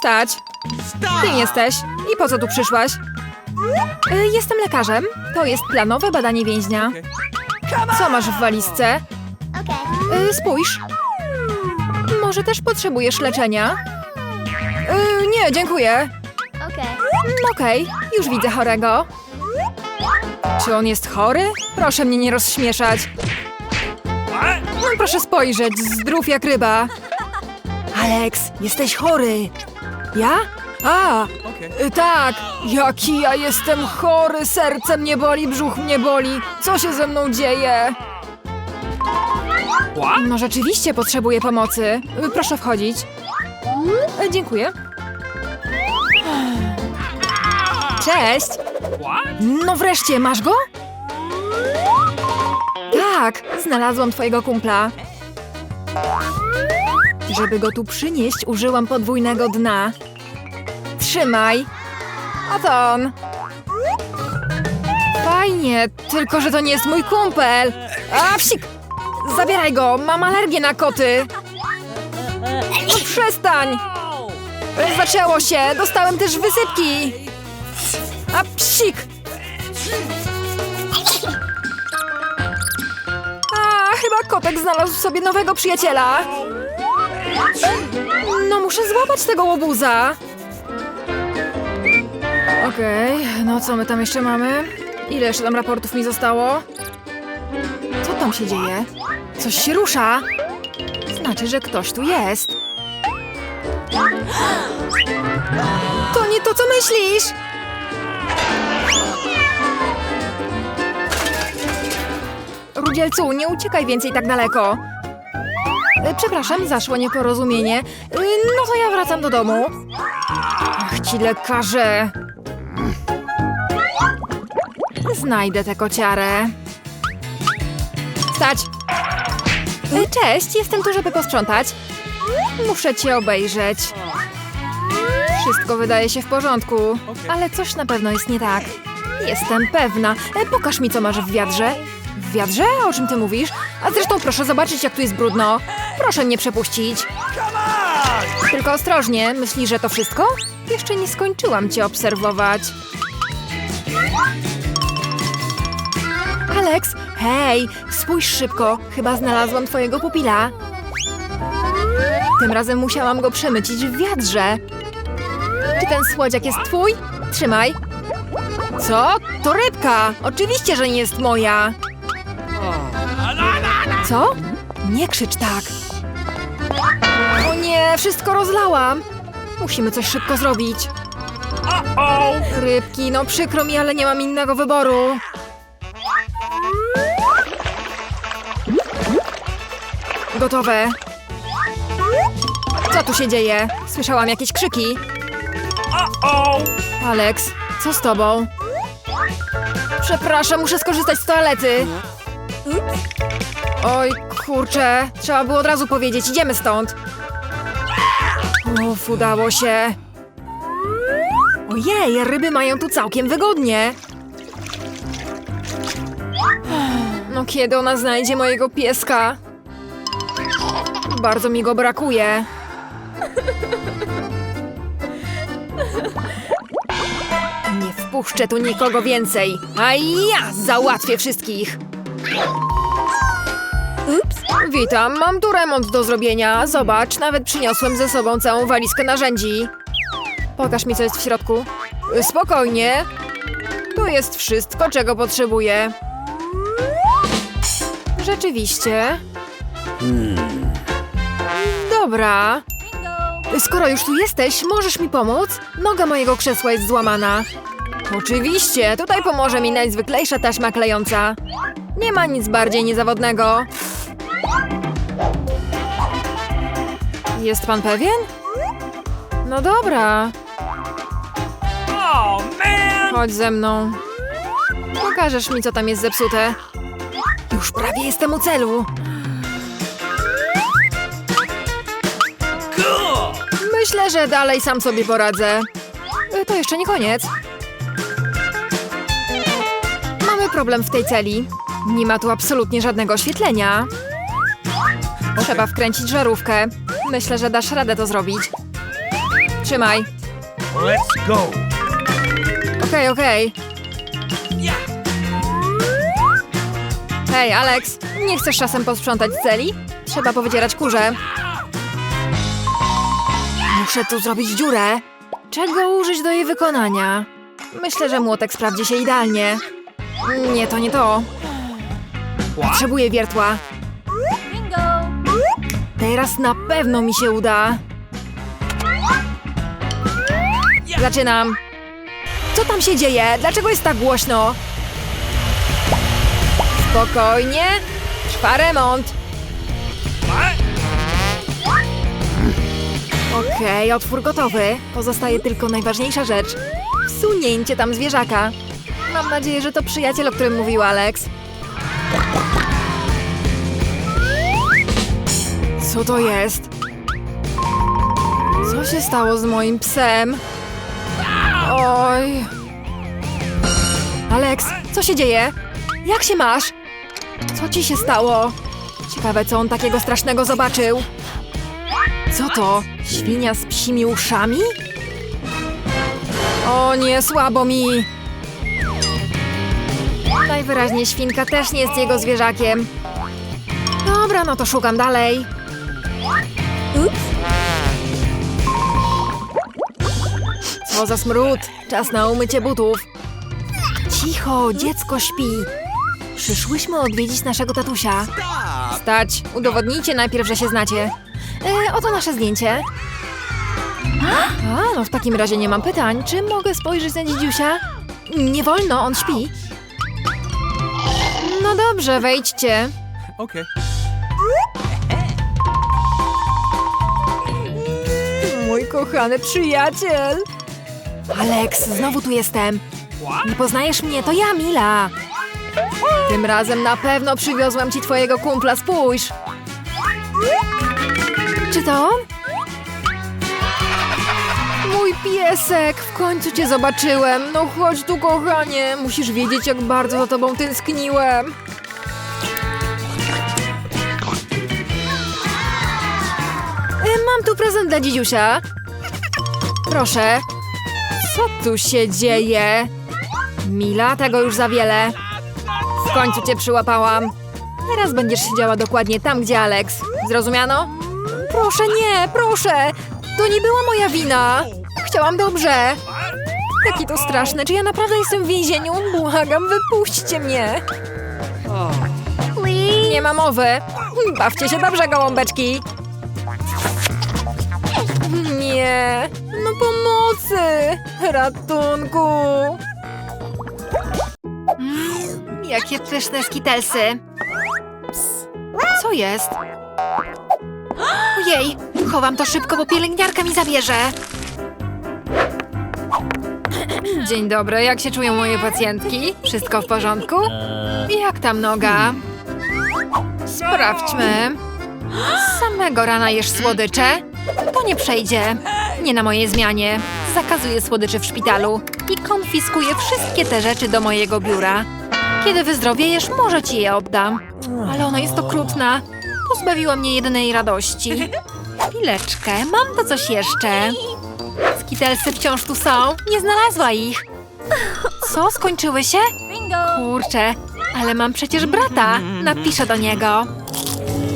Stać. Kim jesteś? I po co tu przyszłaś? Y, Jestem lekarzem. To jest planowe badanie więźnia. Co masz w walizce? Y, Spójrz. Może też potrzebujesz leczenia? Y, Nie, dziękuję. Mm, Okej, już widzę chorego. Czy on jest chory? Proszę mnie nie rozśmieszać. No, proszę spojrzeć, zdrów jak ryba. Alex, jesteś chory. Ja? A, y, tak. Jaki ja jestem chory, serce mnie boli, brzuch mnie boli. Co się ze mną dzieje? No rzeczywiście potrzebuję pomocy. Y, Proszę wchodzić. Y, Dziękuję. Cześć! No wreszcie, masz go? Tak, znalazłam twojego kumpla. Żeby go tu przynieść, użyłam podwójnego dna. Trzymaj. A to on. Fajnie, tylko że to nie jest mój kumpel. A psik! Zabieraj go, mam alergię na koty. No przestań! Zaczęło się, dostałem też wysypki. A psik! A, chyba kotek znalazł sobie nowego przyjaciela. No, muszę złapać tego łobuza. Okej, no co my tam jeszcze mamy? Ile jeszcze tam raportów mi zostało? Co tam się dzieje? Coś się rusza. Znaczy, że ktoś tu jest. To nie to, co myślisz! Rudzielcu, nie uciekaj więcej tak daleko. E, Przepraszam, zaszło nieporozumienie. E, No to ja wracam do domu. Ach, ci lekarze. Znajdę tę kociarę. Stać! E, Cześć, jestem tu, żeby posprzątać. Muszę cię obejrzeć. Wszystko wydaje się w porządku, ale coś na pewno jest nie tak. Jestem pewna. E, Pokaż mi, co masz w wiadrze. W wiadrze? O czym ty mówisz? A zresztą proszę zobaczyć, jak tu jest brudno. Proszę mnie przepuścić. Tylko ostrożnie. Myślisz, że to wszystko? Jeszcze nie skończyłam cię obserwować. Alex, hej, spójrz szybko. Chyba znalazłam twojego pupila. Tym razem musiałam go przemycić w wiadrze. Czy ten słodziak jest twój? Trzymaj. Co? To rybka! Oczywiście, że nie jest moja. Co? Nie krzycz tak. O nie, wszystko rozlałam. Musimy coś szybko zrobić. Rybki, no przykro mi, ale nie mam innego wyboru. Gotowe. Co tu się dzieje? Słyszałam jakieś krzyki. Alex, co z tobą? Przepraszam, muszę skorzystać z toalety. Oj, kurczę, trzeba było od razu powiedzieć, idziemy stąd. Uf, udało się. Ojej, ryby mają tu całkiem wygodnie. No kiedy ona znajdzie mojego pieska? Bardzo mi go brakuje. Nie wpuszczę tu nikogo więcej, a ja załatwię wszystkich. Ups. Witam, mam tu remont do zrobienia. Zobacz, nawet przyniosłem ze sobą całą walizkę narzędzi. Pokaż mi, co jest w środku. Spokojnie. Tu jest wszystko, czego potrzebuję. Rzeczywiście. Dobra. Skoro już tu jesteś, możesz mi pomóc? Noga mojego krzesła jest złamana. Oczywiście, tutaj pomoże mi najzwyklejsza taśma klejąca. Nie ma nic bardziej niezawodnego. Jest pan pewien? No dobra, Oh chodź ze mną. Pokażesz mi, co tam jest zepsute. Już prawie jestem u celu. Myślę, że dalej sam sobie poradzę. Y, To jeszcze nie koniec. Mamy problem w tej celi. Nie ma tu absolutnie żadnego oświetlenia. Trzeba wkręcić żarówkę. Myślę, że dasz radę to zrobić. Trzymaj. Let's go. Okej, okej. Hej, Alex, nie chcesz czasem posprzątać celi? Trzeba powycierać kurze. Muszę tu zrobić dziurę. Czego użyć do jej wykonania? Myślę, że młotek sprawdzi się idealnie. Nie, to nie to. Potrzebuję wiertła. Teraz na pewno mi się uda. Zaczynam. Co tam się dzieje? Dlaczego jest tak głośno? Spokojnie. Trwa remont. Okej, otwór gotowy. Pozostaje tylko najważniejsza rzecz. Wsunięcie tam zwierzaka. Mam nadzieję, że to przyjaciel, o którym mówił Alex. Co to jest? Co się stało z moim psem? Oj. Alex, co się dzieje? Jak się masz? Co ci się stało? Ciekawe, co on takiego strasznego zobaczył. Co to? Świnia z psimi uszami? O nie, słabo mi. Najwyraźniej świnka też nie jest jego zwierzakiem. Dobra, no to szukam dalej. Ups. Co za smród! Czas na umycie butów. Cicho, dziecko śpi. Przyszłyśmy odwiedzić naszego tatusia. Stać, udowodnijcie najpierw, że się znacie. E, oto nasze zdjęcie. A, no w takim razie nie mam pytań. Czy mogę spojrzeć na dziedziusia? Nie wolno, on śpi. No dobrze, wejdźcie. Okay. Mój kochany przyjaciel. Alex, znowu tu jestem. Nie poznajesz mnie, to ja, Mila. Tym razem na pewno przywiozłam ci twojego kumpla, spójrz. Czy to? Mój piesek, w końcu cię zobaczyłem. No chodź tu, kochanie. Musisz wiedzieć, jak bardzo za tobą tęskniłem. E, Mam tu prezent dla dzidziusia. Proszę. Co tu się dzieje? Mila, tego już za wiele. W końcu cię przyłapałam. Teraz będziesz siedziała dokładnie tam, gdzie Alex. Zrozumiano? Proszę, nie, proszę. To nie była moja wina. Chciałam dobrze. Jaki to straszne. Czy ja naprawdę jestem w więzieniu? Błagam, wypuśćcie mnie. Nie ma mowy. Bawcie się dobrze, gołąbeczki. Nie. No pomocy. Ratunku. Jakie pyszne skitelsy. Co jest? Ojej, chowam to szybko, bo pielęgniarka mi zabierze. Dzień dobry, jak się czują moje pacjentki? Wszystko w porządku? Jak tam noga? Sprawdźmy. Z samego rana jesz słodycze? To nie przejdzie. Nie na mojej zmianie. Zakazuję słodyczy w szpitalu i konfiskuję wszystkie te rzeczy do mojego biura. Kiedy wyzdrowiejesz, może ci je oddam. Ale ona jest okrutna. Pozbawiła mnie jedynej radości. Chwileczkę, mam to coś jeszcze. Skitelsy wciąż tu są. Nie znalazła ich. Co, skończyły się? Kurczę, ale mam przecież brata. Napiszę do niego.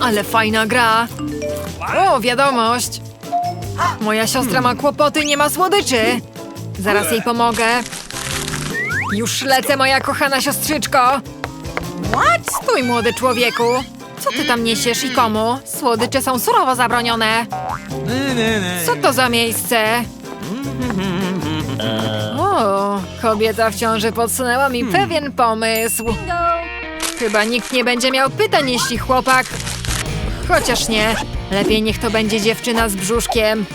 Ale fajna gra. O, wiadomość. Moja siostra ma kłopoty, nie ma słodyczy. Zaraz jej pomogę. Już lecę, moja kochana siostrzyczko. What? Stój, młody człowieku. Co ty tam niesiesz i komu? Słodycze są surowo zabronione. Co to za miejsce? O, kobieta w ciąży podsunęła mi pewien pomysł. Chyba nikt nie będzie miał pytań, jeśli chłopak... Chociaż nie. Lepiej niech to będzie dziewczyna z brzuszkiem.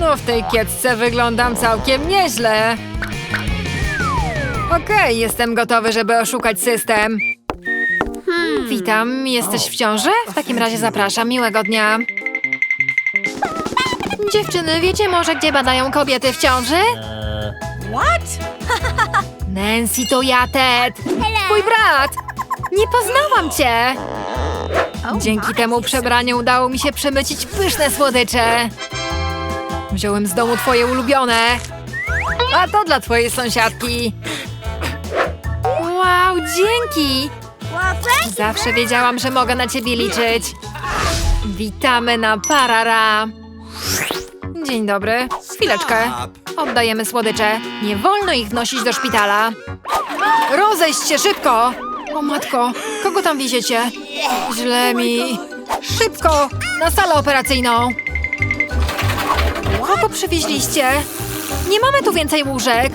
No w tej kiecce wyglądam całkiem nieźle. Okej, jestem gotowy, żeby oszukać system. Witam, jesteś w ciąży? W takim razie zapraszam, miłego dnia. Dziewczyny, wiecie może, gdzie badają kobiety w ciąży? Nancy, to ja, Ted. Twój brat. Nie poznałam cię. Dzięki temu przebraniu udało mi się przemycić pyszne słodycze. Wziąłem z domu twoje ulubione. A to dla twojej sąsiadki. Wow, dzięki! Zawsze wiedziałam, że mogę na ciebie liczyć. Witamy na Parara. Dzień dobry. Chwileczkę. Oddajemy słodycze. Nie wolno ich wnosić do szpitala. Rozejść się szybko! O matko, kogo tam wieziecie? Źle mi. Szybko! Na salę operacyjną! Kogo przywieźliście? Nie mamy tu więcej łóżek.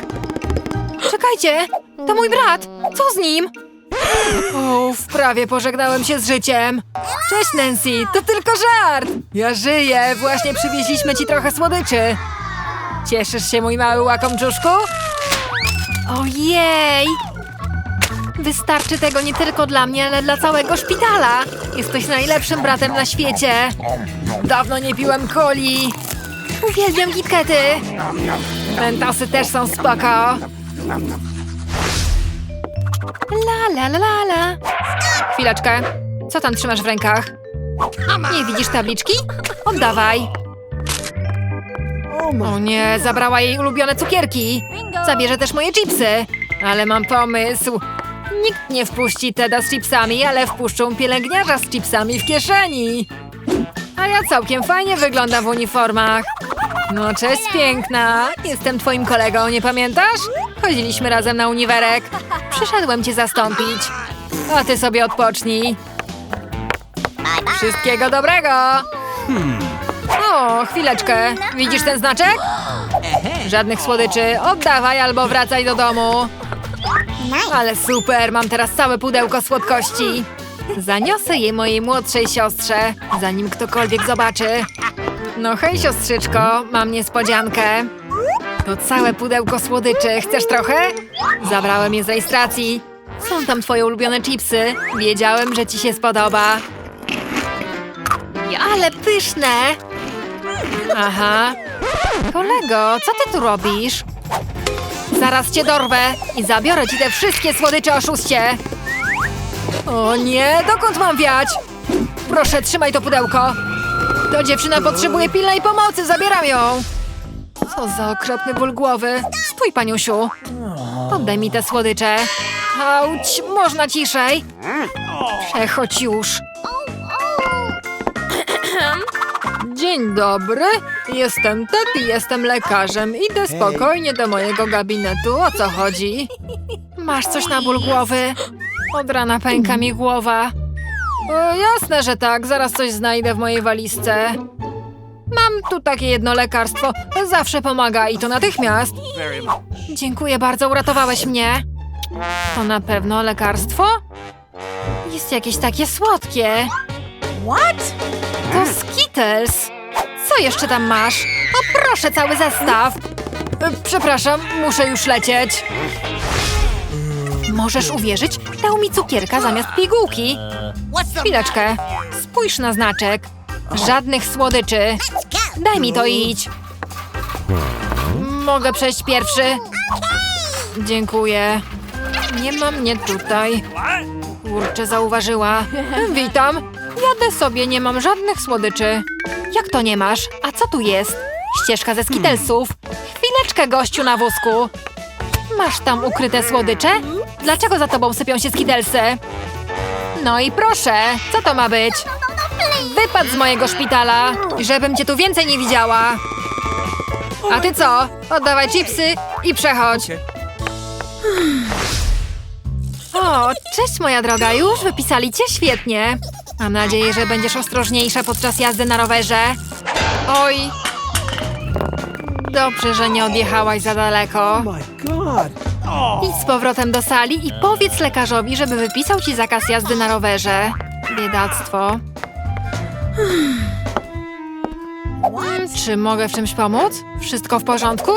Czekajcie, to mój brat. Co z nim? Uff, prawie pożegnałem się z życiem. Cześć Nancy, to tylko żart. Ja żyję, właśnie przywieźliśmy ci trochę słodyczy. Cieszysz się, mój mały łakomczuszku? Ojej! Wystarczy tego nie tylko dla mnie, ale dla całego szpitala. Jesteś najlepszym bratem na świecie. Dawno nie piłem coli. Uwielbiam kitkety. Mentosy też są spoko. La la la la la. Chwileczkę. Co tam trzymasz w rękach? Nie widzisz tabliczki? Oddawaj. O nie, zabrała jej ulubione cukierki. Zabierze też moje chipsy. Ale mam pomysł. Nikt nie wpuści Teda z chipsami, ale wpuszczą pielęgniarza z chipsami w kieszeni. A ja całkiem fajnie wyglądam w uniformach. No cześć piękna. Jestem twoim kolegą, nie pamiętasz? Chodziliśmy razem na uniwerek. Przyszedłem cię zastąpić. A ty sobie odpocznij. Wszystkiego dobrego! O, chwileczkę. Widzisz ten znaczek? Żadnych słodyczy. Oddawaj albo wracaj do domu. Ale super, mam teraz całe pudełko słodkości. Zaniosę je mojej młodszej siostrze, zanim ktokolwiek zobaczy. No hej siostrzyczko, mam niespodziankę. To całe pudełko słodyczy. Chcesz trochę? Zabrałem je z rejestracji. Są tam twoje ulubione chipsy. Wiedziałem, że ci się spodoba. Ale pyszne! Aha. Kolego, co ty tu robisz? Zaraz cię dorwę i zabiorę ci te wszystkie słodycze oszuście. O nie, dokąd mam wiać? Proszę, trzymaj to pudełko. To dziewczyna potrzebuje pilnej pomocy, zabieram ją. Co za okropny ból głowy. Stój, paniusiu. Oddaj mi te słodycze. Auć, można ciszej. Przechodź już. Dzień dobry, jestem Ted i jestem lekarzem. Idę spokojnie do mojego gabinetu. O co chodzi? Masz coś na ból głowy? Od rana pęka mi głowa. E, jasne, że tak. Zaraz coś znajdę w mojej walizce. Mam tu takie jedno lekarstwo. Zawsze pomaga i to natychmiast. Dziękuję bardzo, uratowałeś mnie. To na pewno lekarstwo? Jest jakieś takie słodkie. What? To Skittles. Co jeszcze tam masz? O proszę, cały zestaw. E, Przepraszam, muszę już lecieć. Możesz uwierzyć, dał mi cukierka zamiast pigułki. Chwileczkę. Spójrz na znaczek. Żadnych słodyczy. Daj mi to idź. Mogę przejść pierwszy? Dziękuję. Nie ma mnie tutaj. Kurczę, zauważyła. Witam. Jadę sobie, nie mam żadnych słodyczy. Jak to nie masz? A co tu jest? Ścieżka ze skitelsów. Chwileczkę, gościu na wózku. Masz tam ukryte słodycze? Dlaczego za tobą sypią się skitelsy? No i proszę, co to ma być? Wypad z mojego szpitala, żebym cię tu więcej nie widziała. A ty co? Oddawaj chipsy i przechodź. O, cześć moja droga, już wypisali cię świetnie. Mam nadzieję, że będziesz ostrożniejsza podczas jazdy na rowerze. Oj. Dobrze, że nie odjechałaś za daleko. My God. Idź z powrotem do sali i powiedz lekarzowi, żeby wypisał ci zakaz jazdy na rowerze. Biedactwo. Czy mogę w czymś pomóc? Wszystko w porządku?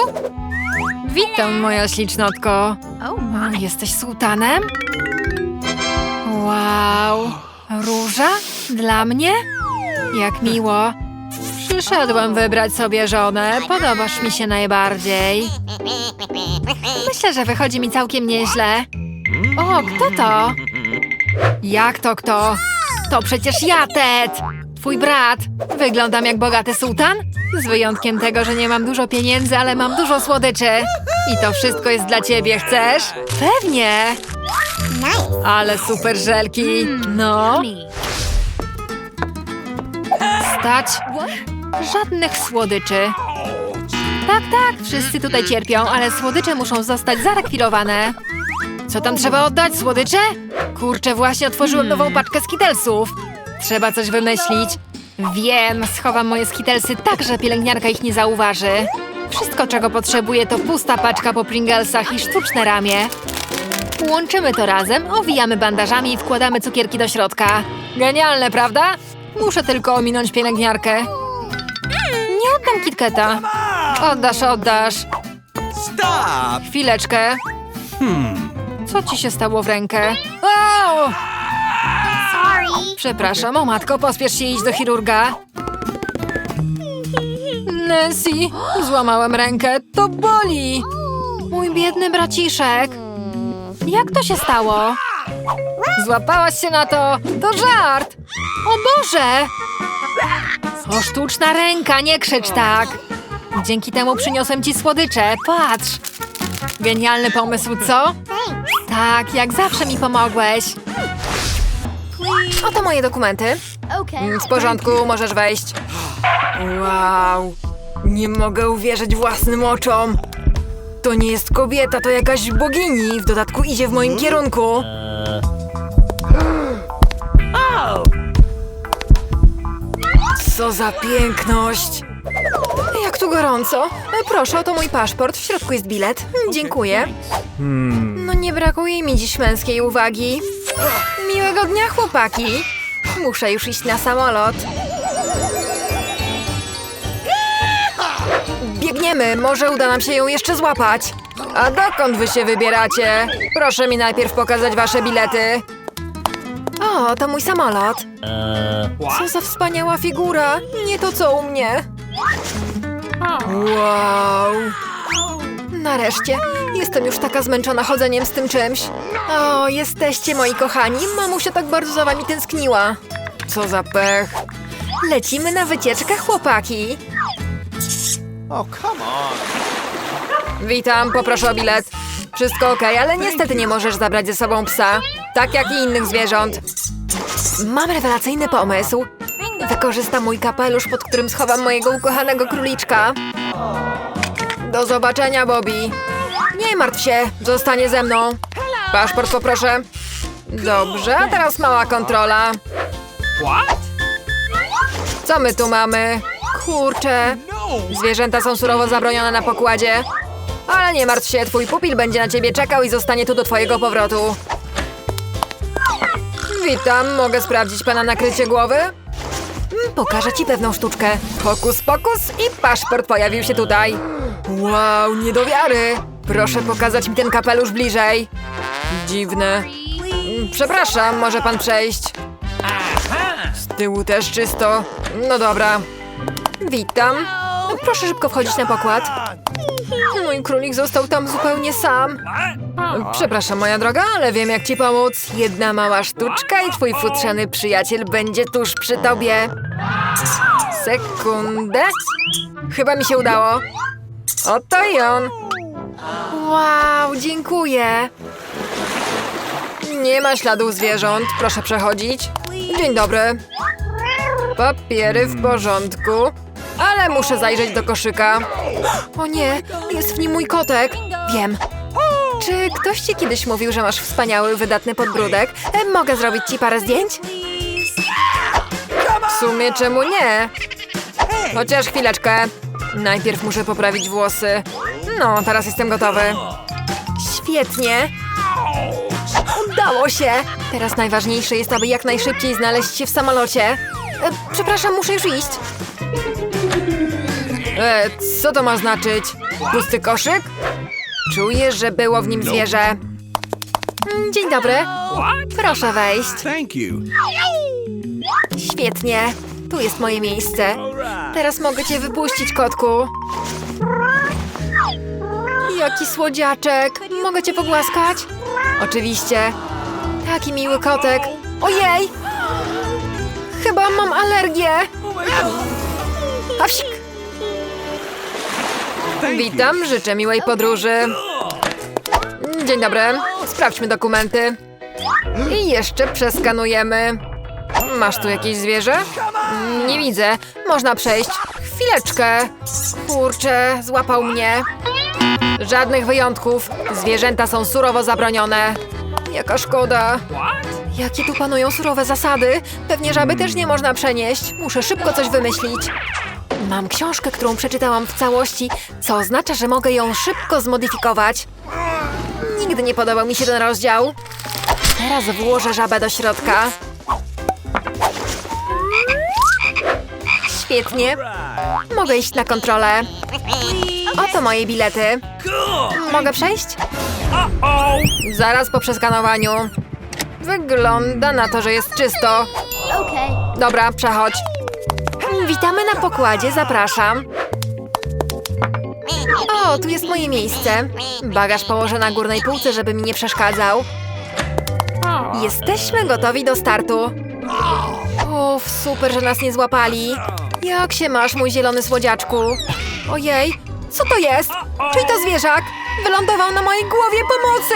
Witam, moja ślicznotko. Oh Jesteś sułtanem? Wow. Róża? Dla mnie? Jak miło. Przyszedłem wybrać sobie żonę. Podobasz mi się najbardziej. Myślę, że wychodzi mi całkiem nieźle. O, kto to? Jak to kto? To przecież ja, Ted! Twój brat. Wyglądam jak bogaty sułtan? Z wyjątkiem tego, że nie mam dużo pieniędzy, ale mam dużo słodyczy. I to wszystko jest dla ciebie, chcesz? Pewnie. Ale super żelki. No. Stać. Żadnych słodyczy. Tak, tak, wszyscy tutaj cierpią, ale słodycze muszą zostać zarekwirowane. Co tam trzeba oddać? Słodycze? Kurczę, właśnie otworzyłem nową paczkę skitelsów. Trzeba coś wymyślić. Wiem, schowam moje skitelsy tak, że pielęgniarka ich nie zauważy. Wszystko, czego potrzebuję, to pusta paczka po Pringlesach i sztuczne ramię. Łączymy to razem, owijamy bandażami i wkładamy cukierki do środka. Genialne, prawda? Muszę tylko ominąć pielęgniarkę. Nie oddam KitKata. Oddasz, oddasz. Stop! Chwileczkę. Co ci się stało w rękę? Au! Przepraszam, o matko, pospiesz się iść do chirurga. Nancy, złamałem rękę, to boli. Mój biedny braciszek. Jak to się stało? Złapałaś się na to, to żart. O Boże! O sztuczna ręka, nie krzycz tak. Dzięki temu przyniosłem ci słodycze, patrz. Genialny pomysł, co? Tak, jak zawsze mi pomogłeś. Oto moje dokumenty. W porządku, możesz wejść. Wow, nie mogę uwierzyć własnym oczom. To nie jest kobieta, to jakaś bogini. W dodatku idzie w moim kierunku. Co za piękność. Jak tu gorąco. Proszę, oto mój paszport. W środku jest bilet. Dziękuję. No nie brakuje mi dziś męskiej uwagi. Miłego dnia, chłopaki. Muszę już iść na samolot. Biegniemy, może uda nam się ją jeszcze złapać. A dokąd wy się wybieracie? Proszę mi najpierw pokazać wasze bilety. O, to mój samolot. Co za wspaniała figura. Nie to co u mnie. Wow. Nareszcie. Jestem już taka zmęczona chodzeniem z tym czymś. O, jesteście moi kochani. Mamusia tak bardzo za wami tęskniła. Co za pech. Lecimy na wycieczkę, chłopaki. Oh, come on. Witam, poproszę o bilet. Wszystko ok, ale niestety nie możesz zabrać ze sobą psa. Tak jak i innych zwierząt. Mam rewelacyjny pomysł. Wykorzystam mój kapelusz, pod którym schowam mojego ukochanego króliczka. Do zobaczenia, Bobby. Nie martw się, zostanie ze mną. Paszport poproszę. Dobrze, a teraz mała kontrola. Co my tu mamy? Kurczę. Zwierzęta są surowo zabronione na pokładzie. Ale nie martw się, twój pupil będzie na ciebie czekał i zostanie tu do twojego powrotu. Witam, mogę sprawdzić pana nakrycie głowy? Mm, Pokażę ci pewną sztuczkę. Pokus, pokus i paszport pojawił się tutaj. Wow, nie do wiary. Proszę pokazać mi ten kapelusz bliżej. Dziwne. Przepraszam, może pan przejść. Z tyłu też czysto. No dobra. Witam. Proszę szybko wchodzić na pokład. Mój królik został tam zupełnie sam. Przepraszam, moja droga, ale wiem jak ci pomóc. Jedna mała sztuczka i twój futrzany przyjaciel będzie tuż przy tobie. Sekundę. Chyba mi się udało. Oto i on. Wow, dziękuję. Nie ma śladów zwierząt. Proszę przechodzić. Dzień dobry. Papiery w porządku. Ale muszę zajrzeć do koszyka. O nie, jest w nim mój kotek. Wiem. Czy ktoś ci kiedyś mówił, że masz wspaniały, wydatny podbródek? E, Mogę zrobić ci parę zdjęć? W sumie czemu nie? Chociaż chwileczkę. Najpierw muszę poprawić włosy. No, teraz jestem gotowy. Świetnie. Udało się! Teraz najważniejsze jest, aby jak najszybciej znaleźć się w samolocie. E, przepraszam, muszę już iść. E, co to ma znaczyć? Pusty koszyk? Czuję, że było w nim zwierzę. Mm, Dzień dobry. Proszę wejść. Świetnie. Tu jest moje miejsce. Teraz mogę cię wypuścić, kotku. Jaki słodziaczek. Mogę cię pogłaskać? Oczywiście. Taki miły kotek. Ojej! Chyba mam alergię. Hapsik. Witam, życzę miłej podróży. Dzień dobry. Sprawdźmy dokumenty. I jeszcze przeskanujemy. Masz tu jakieś zwierzę? Nie widzę. Można przejść. Chwileczkę. Kurczę, złapał mnie. Żadnych wyjątków. Zwierzęta są surowo zabronione. Jaka szkoda. Jakie tu panują surowe zasady? Pewnie żaby też nie można przenieść. Muszę szybko coś wymyślić. Mam książkę, którą przeczytałam w całości, co oznacza, że mogę ją szybko zmodyfikować. Nigdy nie podobał mi się ten rozdział. Teraz włożę żabę do środka. Świetnie. Mogę iść na kontrolę. Oto moje bilety. Mogę przejść? Zaraz po przeskanowaniu. Wygląda na to, że jest czysto. Dobra, przechodź. Witamy na pokładzie, zapraszam. O, tu jest moje miejsce. Bagaż położę na górnej półce, żeby mi nie przeszkadzał. Jesteśmy gotowi do startu. Uff, super, że nas nie złapali. Jak się masz, mój zielony słodziaczku? Ojej, co to jest? Czyj to zwierzak? Wylądował na mojej głowie pomocy!